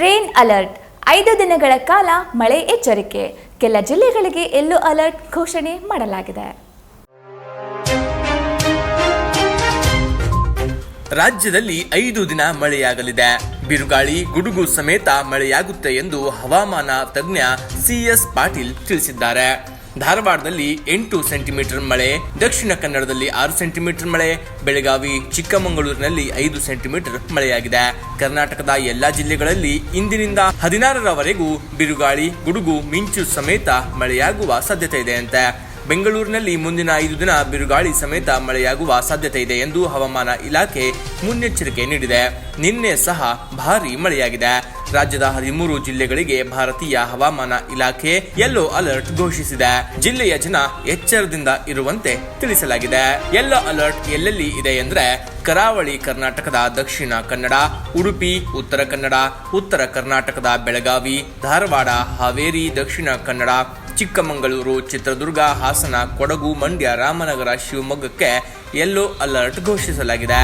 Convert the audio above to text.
Rain alert ಐದು ದಿನಗಳ ಕಾಲ ಮಳೆ ಎಚ್ಚರಿಕೆ. ಕೆಲ ಜಿಲ್ಲೆಗಳಿಗೆ ಎಲ್ಲೋ ಅಲರ್ಟ್ ಘೋಷಣೆ ಮಾಡಲಾಗಿದೆ. ರಾಜ್ಯದಲ್ಲಿ ಐದು ದಿನ ಮಳೆಯಾಗಲಿದೆ. ಬಿರುಗಾಳಿ, ಗುಡುಗು ಸಮೇತ ಮಳೆಯಾಗುತ್ತೆ ಎಂದು ಹವಾಮಾನ ತಜ್ಞ ಸಿಎಸ್ ಪಾಟೀಲ್ ತಿಳಿಸಿದ್ದಾರೆ. ಧಾರವಾಡದಲ್ಲಿ ಎಂಟು ಸೆಂಟಿಮೀಟರ್ ಮಳೆ, ದಕ್ಷಿಣ ಕನ್ನಡದಲ್ಲಿ ಆರು ಸೆಂಟಿಮೀಟರ್ ಮಳೆ, ಬೆಳಗಾವಿ, ಚಿಕ್ಕಮಗಳೂರಿನಲ್ಲಿ ಐದು ಸೆಂಟಿಮೀಟರ್ ಮಳೆಯಾಗಿದೆ. ಕರ್ನಾಟಕದ ಎಲ್ಲಾ ಜಿಲ್ಲೆಗಳಲ್ಲಿ ಇಂದಿನಿಂದ ಹದಿನಾರರವರೆಗೂ ಬಿರುಗಾಳಿ, ಗುಡುಗು, ಮಿಂಚು ಸಮೇತ ಮಳೆಯಾಗುವ ಸಾಧ್ಯತೆ ಇದೆ ಅಂತೆ ಬೆಂಗಳೂರಿನಲ್ಲಿ ಮುಂದಿನ ಐದು ದಿನ ಬಿರುಗಾಳಿ ಸಮೇತ ಮಳೆಯಾಗುವ ಸಾಧ್ಯತೆ ಇದೆ ಎಂದು ಹವಾಮಾನ ಇಲಾಖೆ ಮುನ್ನೆಚ್ಚರಿಕೆ ನೀಡಿದೆ. ನಿನ್ನೆ ಸಹ ಭಾರೀ ಮಳೆಯಾಗಿದೆ. ರಾಜ್ಯದ ಹದಿಮೂರು ಜಿಲ್ಲೆಗಳಿಗೆ ಭಾರತೀಯ ಹವಾಮಾನ ಇಲಾಖೆ ಯೆಲ್ಲೋ ಅಲರ್ಟ್ ಘೋಷಿಸಿದೆ. ಜಿಲ್ಲೆಯ ಜನ ಎಚ್ಚರದಿಂದ ಇರುವಂತೆ ತಿಳಿಸಲಾಗಿದೆ. ಯೆಲ್ಲೋ ಅಲರ್ಟ್ ಎಲ್ಲೆಲ್ಲಿ ಇದೆ ಎಂದ್ರೆ ಕರಾವಳಿ ಕರ್ನಾಟಕದ ದಕ್ಷಿಣ ಕನ್ನಡ, ಉಡುಪಿ, ಉತ್ತರ ಕನ್ನಡ, ಉತ್ತರ ಕರ್ನಾಟಕದ ಬೆಳಗಾವಿ, ಧಾರವಾಡ, ಹಾವೇರಿ, ದಕ್ಷಿಣ ಕನ್ನಡ ಚಿಕ್ಕಮಗಳೂರು ಚಿತ್ರದುರ್ಗ ಹಾಸನ ಕೊಡಗು ಮಂಡ್ಯ ರಾಮನಗರ ಶಿವಮೊಗ್ಗಕ್ಕೆ ಯೆಲ್ಲೋ ಅಲರ್ಟ್ ಘೋಷಿಸಲಾಗಿದೆ.